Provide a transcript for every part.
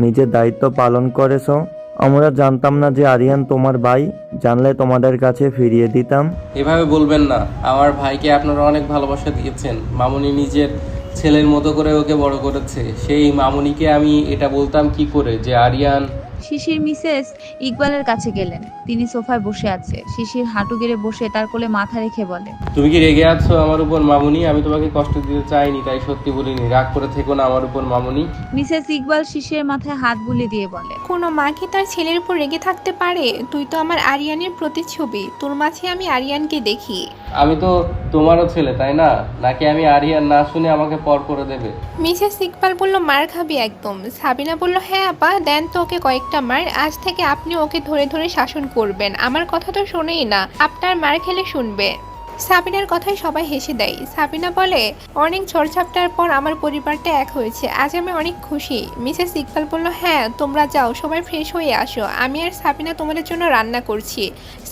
নিজের দায়িত্ব পালন করেছ? আমরা জানতাম না যে আরিয়ান তোমার ভাই, জানলে তোমাদের কাছে ফিরিয়ে দিতাম। এভাবে বলবেন না। আমার ভাইকে আপনারা অনেক ভালোবাসা দিয়েছেন। মামুনি নিজের ছেলের মতো করে ওকে বড় করেছে। সেই মামুনিকে আমি এটা বলতাম কি করে? যে আরিয়ান শিশির মিসেস ইকবালের কাছে গেলেন। তিনি সোফায় বসে আছে। শিশির হাঁটু গেড়ে বসে তার কোলে মাথা রেখে বলে তুমি কি রেগে আছো আমার উপর মামুনি? আমি তোমাকে কষ্ট দিতে চাইনি তাই সত্যি বলিনি। রাগ করে থেকো না আমার উপর মামুনি। মিসেস ইকবাল শিশিরের মাথায় হাত বুলিয়ে দিয়ে বলে কোনো মা কি তার ছেলের উপর রেগে থাকতে পারে? তুই তো আমার আরিয়ানের প্রতিচ্ছবি। তোর মাঝে আমি আরিয়ানকে দেখি। আমি তো তোমারও ছেলে তাই না? নাকি আমি আরিয়ান না শুনে আমাকে পর করে দেবে? মিসেস ইকবাল বলল মার খাবি একদম। সাবিনা বলল হ্যাঁ আপা দেন তো ওকে কয়েকটা মার আজ থেকে আপনি ওকে ধরে ধরে শাসন করবেন। আমার কথা তো শোনেই না। আপনার মার খেলে শুনবে। সাবিনার কথায় সবাই হেসে দেয়। সাবিনা বলে, অনেক ঝড়ঝাপটার পর আমার পরিবারটা এক হয়েছে। আজ আমি অনেক খুশি। মিসেস ইকবাল বলল হ্যাঁ তোমরা যাও, সবাই ফ্রেশ হয়ে আসো। আমি আর সাবিনা তোমাদের জন্য রান্না করছি।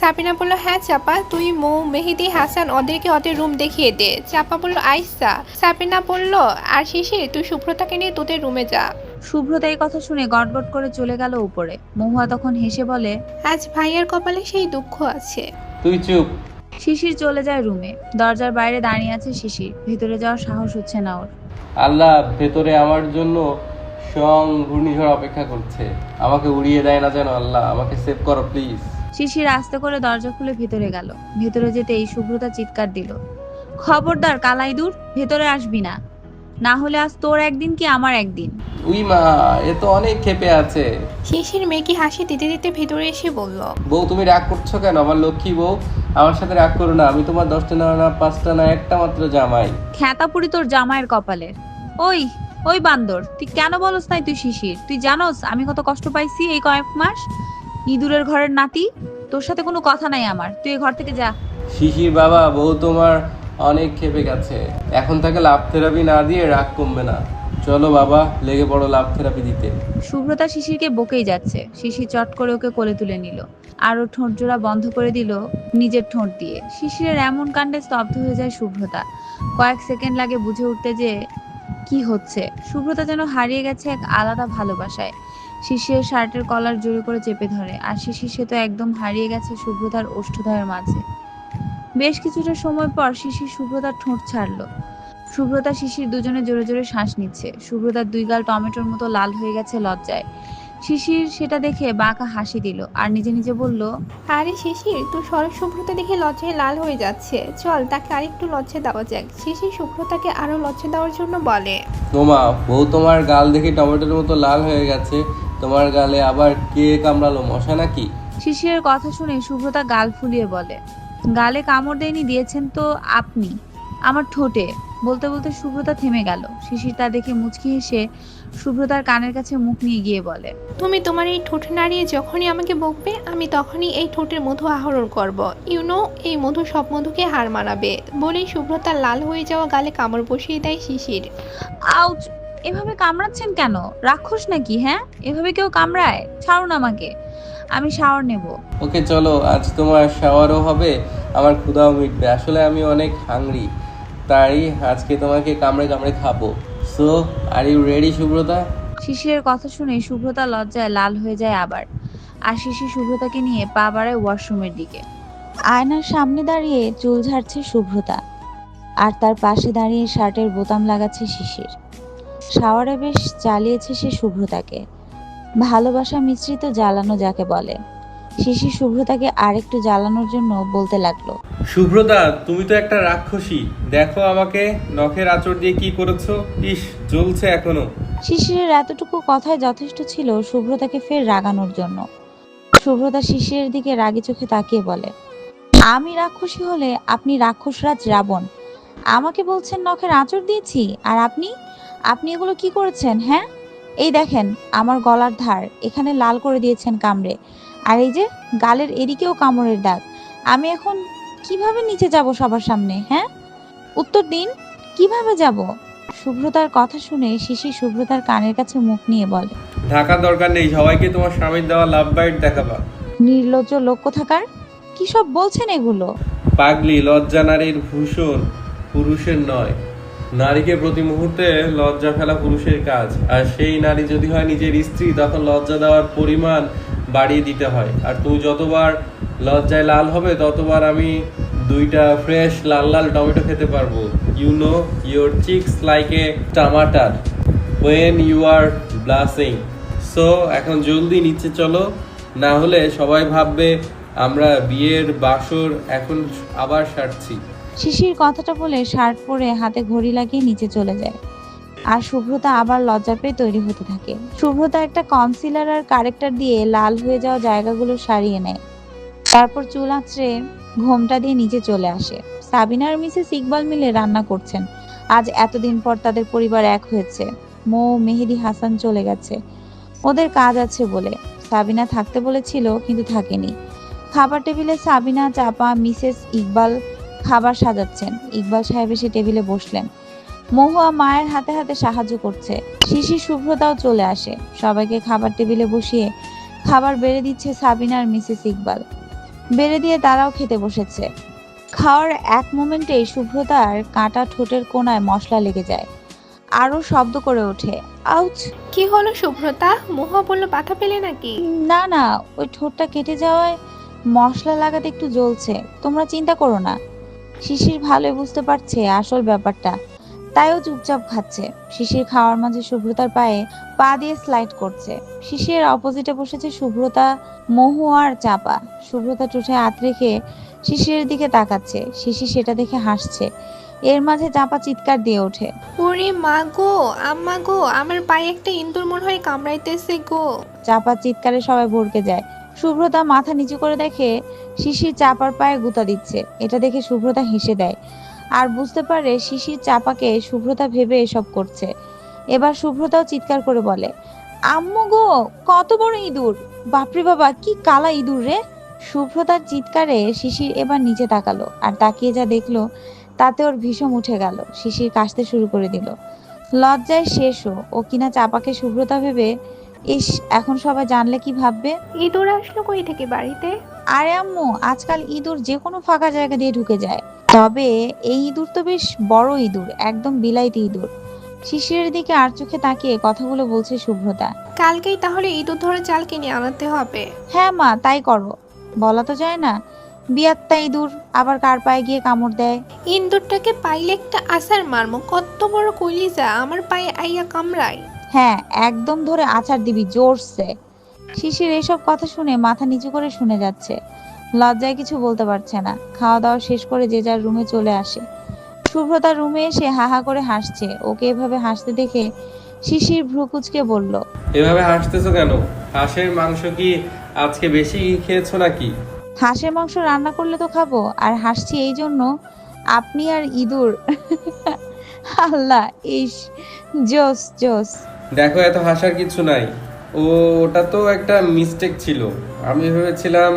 সাবিনা বলল হ্যাঁ চাপা, তুই, মৌ, মেহেদি, হাসান, ওদেরকে ওদের রুম দেখিয়ে দে। চাপা বলল, আইসা। সাবিনা বলল, আর শিশি তুই শুভ্রতাকে নিয়ে তোদের রুমে যা। শুভ্রতা এই কথা শুনে গটগট করে চলে গেল উপরে। মহুয়া তখন হেসে বলে আজ ভাইয়ার কপালে সেই দুঃখ আছে। তুই চুপ। শিশির চলে যায় রুমে। দরজার বাইরে দাঁড়িয়ে আছে শিশির। ভেতরে যাওয়ার সাহস হচ্ছে না ওর। আল্লাহ ভেতরে আমার জন্য সং ঘূর্ণিঝড় অপেক্ষা করছে। আমাকে উড়িয়ে দেয় না যেন আল্লাহ আমাকে সেভ করো প্লিজ শিশির আস্তে করে দরজা খুলে ভেতরে গেল। ভেতরে যেতেই শুভ্রতা চিৎকার দিল। খবরদার কালাই দূর ভেতরে আসবি না। না হলে আজ তোর একদিন কি আমার একদিন? উই মা এ তো অনেক ক্ষেপে আছে। শিশির মেয়েকে হাসি দিতে দিতে ভেতরে এসে বলল বউ তুমি রাগ করছ কেন? আমার লক্ষ্মী বউ আমার সাথে রাগ করো না। আমি তোমার দশটা না না পাঁচটা না একটা মাত্র জামাই। খ্যাতাপুরি তোর জামাইয়ের কপালের। ওই ওই বান্দর তুই কেন বলস নাই তুই শিশির? তুই জানোস আমি কত কষ্ট পাইছি এই কয়েক মাস? ইঁদুরের ঘরের নাতি তোর সাথে কোনো কথা নাই আমার। তুই এই ঘর থেকে যা। শিশির বাবা বউ তোমার অনেক ক্ষেপে গেছে। এখন তাকে লাভ থেরাপি না দিয়ে রাগ কমবে না। চলো বাবা, লেগে পড়ো লাভ থেরাপি দিতে। শুভ্রতা শিশিরকে বকেই যাচ্ছে। শিশির চট করে ওকে কোলে তুলে নিল। আর ও ঠোঁট জোড়া বন্ধ করে দিল নিজের ঠোঁট দিয়ে। শিশিরের এমন কাণ্ডে স্তব্ধ হয়ে যায় শুভ্রতা কয়েক সেকেন্ড লাগে বুঝে উঠতে যে, কি হচ্ছে? শুভ্রতা যেন হারিয়ে গেছে এক আলাদা ভালোবাসায়। শিশিরের শার্টের কলার জোরে করে চেপে ধরে। আর শিশির সে তো একদম হারিয়ে গেছে শুভ্রতার ওষ্ঠদয়ের মাঝে। বেশ কিছুটা সময় পর শিশির শুভ্রতার ঠোঁট ছাড়লো। শুভ্রতা শিশির দুজনে জোরে জোরে শ্বাস নিচ্ছে। শুভ্রতার দুই গাল টমেটোর মতো লাল হয়ে গেছে লজ্জায়। শিশির সেটা দেখে বাঁকা হাসি দিল আর নিজে নিজে বলল আরে শিশির তুই সরস শুভ্রতা দেখে লজ্জায় লাল হয়ে যাচ্ছে। চল তাকে আরেকটু লজ্জা দেওয়া যাক। শিশির শুভ্রতাকে আরও লজ্জা দেওয়ার জন্য বলে তোমা বউ তোমার গাল দেখে টমেটোর মতো লাল হয়ে গেছে। তোমার গালে আবার কে কামড়ালো মশা নাকি? শিশিরের কথা শুনে শুভ্রতা গাল ফুলিয়ে বলে গালে কামড় দেয়নি দিয়েছেন তো আপনি। আমার ঠোঁটে। বলতে বলতে শুভ্রতা থেমে গেল। শিশির তা দেখে মুচকি হেসে শুভ্রতার কানের কাছে মুখ নিয়ে গিয়ে বলে তুমি তোমার এই ঠোঁট নাড়িয়ে যখনই আমাকে বকবে আমি তখনই এই ঠোঁটের মধু আহরণ করব। ইউ নো এই মধু সব মধুকে হার মানাবে। বলেই শুভ্রতার লাল হয়ে যাওয়া গালে কামড় বসিয়ে দেয় শিশির। আউচ! এভাবে কামড়াচ্ছেন কেন? রাক্ষস নাকি হ্যাঁ? এভাবে কেউ কামড়ায়? ছাড়ুন আমাকে। আমি শাওয়ার নেব। ওকে চলো আজ তোমার শাওয়ারও হবে আমার ক্ষুধাও মিটবে। আসলে আমি অনেক হাংরি তাই আজকে তোমাকে কামড়ে কামড়ে খাব। So are you ready Subrata? শিশিরের কথা শুনে শুভ্রতা লজ্জায় লাল হয়ে যায় আবার। আর শিশির শুভ্রতাকে নিয়ে পা বাড়ায় ওয়াশরুমের দিকে। আয়নার সামনে দাঁড়িয়ে চুল ঝাড়ছে শুভ্রতা আর তার পাশে দাঁড়িয়ে শার্টের বোতাম লাগাচ্ছে শিশির। শাওয়ারে বেশ চালিয়েছে সে শুভ্রতাকে ভালোবাসা মিশ্রিত জ্বালানো যাকে বলে। শিশির শুভ্রতাকে আরেকটু জ্বালানোর জন্য বলতে লাগল। সুব্রতা তুমি তো একটা রাক্ষসী। দেখো আমাকে নখের আঁচড় দিয়ে কি করেছ। ইস জ্বলছে এখনও। শিশিরের এতটুকু কথায় যথেষ্ট ছিল শুভ্রতাকে ফের রাগানোর জন্য। শুভ্রতা শিশিরের দিকে রাগি চোখে তাকিয়ে বলে আমি রাক্ষসী হলে আপনি রাক্ষসরাজ রাবণ। আমাকে বলছেন নখের আঁচড় দিয়েছি আর আপনি? আপনি এগুলো কি করেছেন হ্যাঁ? এই দেখেন আমার গলার ধার এখানে লাল করে দিয়েছেন কামড়ে। আর এই যে গালের এদিকেও কামড়ের দাগ। আমি এখন কীভাবে নিচে যাব সবার সামনে হ্যাঁ? উত্তর দিন কীভাবে যাব? শুভ্রতার কথা শুনে শিশি শুভ্রতার কানের কাছে মুখ নিয়ে বলে ঢাকার দরকার নেই সবাইকে তোমার স্বামীর দেওয়া লাভ বাইট দেখাবা। নির্লজ্জ লোক থাকার কি সব বলছেন এগুলো? পাগলি লজ্জা নারীর ভূষণ পুরুষের নয়। নারীকে প্রতি মুহূর্তে লজ্জা ফেলা পুরুষের কাজ। আর সেই নারী যদি হয় নিজের স্ত্রী, তখন লজ্জা দেওয়ার পরিমাণ বাড়িয়ে দিতে হয়। আর তুমি যতবার লজ্জায় লাল হবে, ততবার আমি দুইটা ফ্রেশ লাল লাল টমেটো খেতে পারব। You know your cheeks like a tamatar when you are blushing so এখন জলদি নিচে চলো। না হলে সবাই ভাববে, আমরা বিয়ের বাসর এখন আবার সারছি। শিশির কথাটা বলে শার্ট পরে হাতে ঘড়ি লাগিয়ে নিচে চলে যায়। আর শুভ্রতা আবার লজ্জা পেয়ে তৈরি হতে থাকে। শুভ্রতা একটা কনসিলার আর কারেক্টার দিয়ে লাল হয়ে যাওয়া জায়গাগুলো সারিয়ে নেয়। তারপর চুল আঁচড়ে ঘোমটা দিয়ে নিচে চলে আসে। সাবিনা আর মিসেস ইকবাল মিলে রান্না করছেন। আজ এতদিন পর তাদের পরিবার এক হয়েছে। মো, মেহেদি, হাসান চলে গেছে। ওদের কাজ আছে বলে। সাবিনা থাকতে বলেছিল, কিন্তু থাকেনি। খাবার টেবিলে সাবিনা, চাপা, মিসেস ইকবাল খাবার সাজাচ্ছেন। ইকবাল সাহেব এসে টেবিলে বসলেন। মহুয়া মায়ের হাতে হাতে সাহায্য করছে। শিশির শুভ্রতাও চলে আসে। সবাইকে খাবার টেবিলে বসিয়ে খাবার বেড়ে দিচ্ছে সাবিনা আর মিসেস ইকবাল। বেড়ে দিয়ে তারাও খেতে বসেছে। খাওয়ার এক মোমেন্টেই শুভ্রতার কাঁটা ঠোঁটের কোণায় মশলা লেগে যায়। আরও শব্দ করে ওঠে আউচ! কি হলো শুভ্রতা মহুয়া বলল ব্যথা পেলে নাকি? না না ওই ঠোঁটটা কেটে যাওয়ায় মশলা লাগাতে একটু জ্বলছে। তোমরা চিন্তা করো না। শিশির ভালোই বুঝতে পারছে আসল ব্যাপারটা। তাইও চুপচাপ খাচ্ছে। শিশির খাওয়ার মাঝে শুভ্রতার পায়ে পা দিয়ে স্লাইড করছে। শিশির অপোজিটে বসেছে শুভ্রতা মহু আর চাপা। শুভ্রতা টুঠে হাত রেখে শিশিরের দিকে তাকাচ্ছে। শিশির সেটা দেখে হাসছে। এর মাঝে চাপা চিৎকার দিয়ে ওঠে। ওরে মা গো আম্মা গো আমার পায়ে একটা ইন্দুর মনে হয় কামড়াইতেছে গো। চাপা চিৎকারে সবাই ভরকে যায়। শুভ্রতা মাথা নিচু করে দেখে শিশির চাপার পায়ে গুতা দিচ্ছে। এটা দেখে শুভ্রতা হেসে দেয়। আর বুঝতে পারে শিশির চাপাকে শুভ্রতা ভেবে এসব করছে। এবার শুভ্রতাও চিৎকার করে বলে, আম্মু গো, কত বড় ইঁদুর! বাপরে বাবা, কি কালা ইঁদুর রে! শুভ্রতার চিৎকারে শিশির এবার নিচে তাকালো আর তাকিয়ে যা দেখল, তাতে ওর ভীষণ উঠে গেল। শিশির কাশতে শুরু করে দিল। লজ্জায় শেষও ও কিনা চাপাকে শুভ্রতা ভেবে ইস এখন সবাই জানলে কি ভাববে? ইঁদুর আসলো কই থেকে বাড়িতে? আরে আম্মু আজকাল ইঁদুর যে কোনো ফাঁকা জায়গা দিয়ে ঢুকে যায়। তবে এই ইঁদুর তো বেশ বড় ইঁদুর একদম বিলাইতি ইঁদুর। শিশিরের দিকে আর চোখে তাকিয়ে কথাগুলো বলছে শুভ্রতা কালকেই তাহলে ইঁদুর ধরে চাল কিনে আনাতে হবে। হ্যাঁ মা তাই করো বলা তো যায় না। বিয়াত্তা ইঁদুর আবার কার পায়ে গিয়ে কামড় দেয়? ইন্দুরটাকে পাইলে একটা আসার মারমো কত বড় কলিজা আমার পায়ে আইয়া কামড়ায়। হ্যাঁ একদম ধরে আচার দিবি জোরসে। শিশির এসব কথা শুনে মাথা নিচু করে শুনে যাচ্ছে। লজ্জায় কিছু বলতে পারছে না। খাওয়া দাওয়া শেষ করে যে যার রুমে চলে আসে। শুভ্রতার রুমে এসে হা হা করে হাসছে। ওকে এভাবে হাসতে দেখে শিশির ভ্রুকুচকে বলল এভাবে হাসতেছো কেন? হাঁসের মাংস কি আজকে বেশি খেয়েছো নাকি? হাঁসের মাংস রান্না করলে তো খাব আর হাসছি এই জন্য আপনি আর ইঁদুর। আল্লাহ ইস জোস জোস। দেখো এত হাসার কিছু নাই। ও ওটা তো একটা মিস্টেক ছিল। আমি ভেবেছিলাম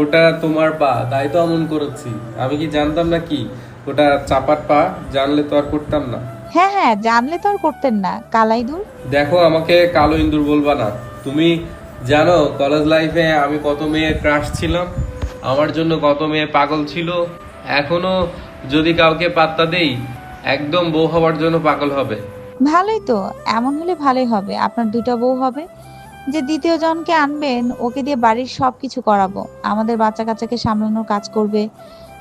ওটা তোমার পা তাই তো এমন করেছি। আমি কি জানতাম না কি? ওটা চাপার পা জানলে তো আর করতাম না। হ্যাঁ হ্যাঁ জানলে তো আর করতেন না। কালা ইঁদুর দেখো আমাকে কালো ইন্দুর বলবা না। তুমি জানো কলেজ লাইফে আমি কত মেয়ে ক্রাশ ছিলাম? আমার জন্য কত মেয়ে পাগল ছিল? এখনও যদি কাউকে পাত্তা দেই একদম বউ হওয়ার জন্য পাগল হবে। ভালোই তো, এমন হলে ভালোই হবে। আপনার দুটো বউ হবে। যে দ্বিতীয় জনকে আনবেন, ওকে দিয়ে বাড়ির সব কিছু করাবো। আমাদের বাচ্চা কাচ্চাকে সামলানোর কাজ করবে,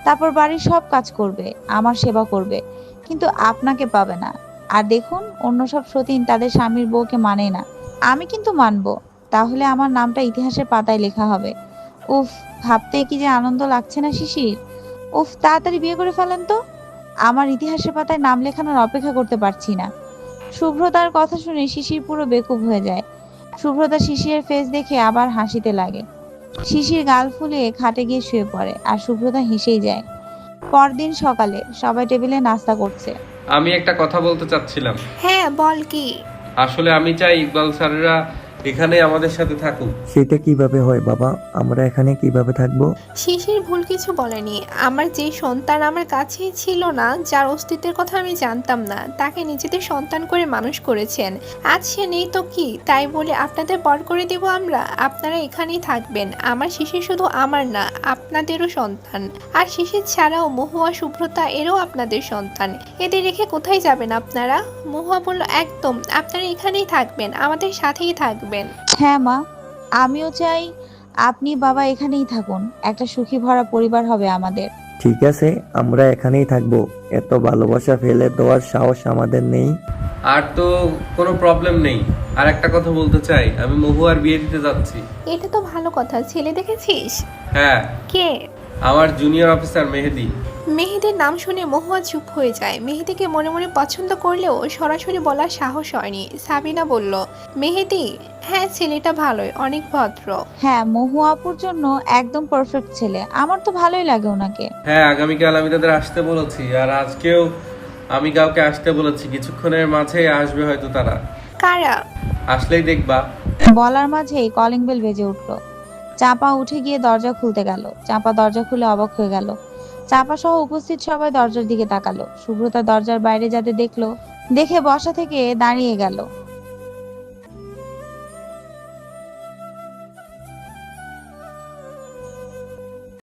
তারপর বাড়ির সব কাজ করবে, আমার সেবা করবে। কিন্তু আপনাকে পাবে না। আর দেখুন, অন্য সব সতীন তাদের স্বামীর বউকে মানে না। আমি কিন্তু মানবো। তাহলে আমার নামটা ইতিহাসের পাতায় লেখা হবে। উফ, ভাবতে কি যে আনন্দ লাগছে না শিশির? উফ, তাড়াতাড়ি বিয়ে করে ফেলেন তো। আমার ইতিহাসের পাতায় নাম লেখানোর অপেক্ষা করতে পারছি না। শুভ্রতার কথা শুনে শিশির পুরো বেকুব হয়ে যায়। শুভ্রতা শিশিরের ফেস দেখে আবার হাসিতে লাগে। শিশির গাল ফুলিয়ে খাটে গিয়ে শুয়ে পড়ে আর শুভ্রতা হেসেই যায়। পরদিন সকালে সবাই টেবিলে নাস্তা করছে। আমি একটা কথা বলতে চাচ্ছিলাম। হ্যাঁ বল কি? আসলে আমি চাই ইকবাল স্যারেরা এখানে আমাদের সাথে থাকুক সেটা কীভাবে হয় বাবা? আমরা এখানে কীভাবে থাকব? শিশির ভুল কিছু বলেনি। আমার যে সন্তান আমার কাছেই ছিল না যার অস্তিত্বের কথা আমি জানতাম না তাকে নিজেদের সন্তান করে মানুষ করেছেন। আজ সে নেই তো কি? তাই বলে আপনাদের পর করে দিব আমরা? আপনারা এখানেই থাকবেন। আমার শিশির শুধু আমার না আপনাদেরও সন্তান। আর শিশির ছাড়াও মহুয়া শুভ্রতা এরও আপনাদের সন্তান। এদের রেখে কোথায় যাবেন আপনারা? মহুয়া বলল একদম আপনারা এখানেই থাকবেন আমাদের সাথেই থাকবেন। হ্যাঁ মা আমিও চাই আপনি বাবা এখানেই থাকুন। একটা সুখী ভরা পরিবার হবে আমাদের। ঠিক আছে আমরা এখানেই থাকব। এত ভালোবাসা ফেলে দেওয়ার সাহস আমাদের নেই। আর তো কোনো প্রবলেম নেই। আর একটা কথা বলতে চাই আমি মহু আর বিয়ে দিতে যাচ্ছি। এটা তো ভালো কথা। ছেলে দেখেছিস? হ্যাঁ। কে? আমার জুনিয়র অফিসার মেহেদি। মেহেদির নাম শুনে মহুয়া চুপ হয়ে যায়। মেহেদিকে মনে মনে পছন্দ করলেও সরাসরি বলার সাহস হয়নি। সাবিনা বলল মেহেদি হ্যাঁ ছেলেটা ভালোই অনেক ভদ্র। হ্যাঁ মহু আপুর জন্য একদম পারফেক্ট ছেলে। আমার তো ভালোই লাগে ওনাকে। হ্যাঁ আগামীকাল আমি তাদের আসতে বলেছি আর আজকেও আমি কাউকে আসতে বলেছি। কিছুক্ষণের মাঝেই আসবে হয়তো তারা। কারা? আসলেই দেখবা। বলার মাঝেই কলিং বেল বেজে উঠল। চাপা উঠে গিয়ে দরজা খুলতে গেল। চাপা দরজা খুলে অবাক হয়ে গেল। চাপা সহ উপস্থিত সবাই দরজার দিকে তাকালো। সুব্রতা দরজার বাইরে যাতে দেখল, দেখে বসা থেকে দাঁড়িয়ে গেল।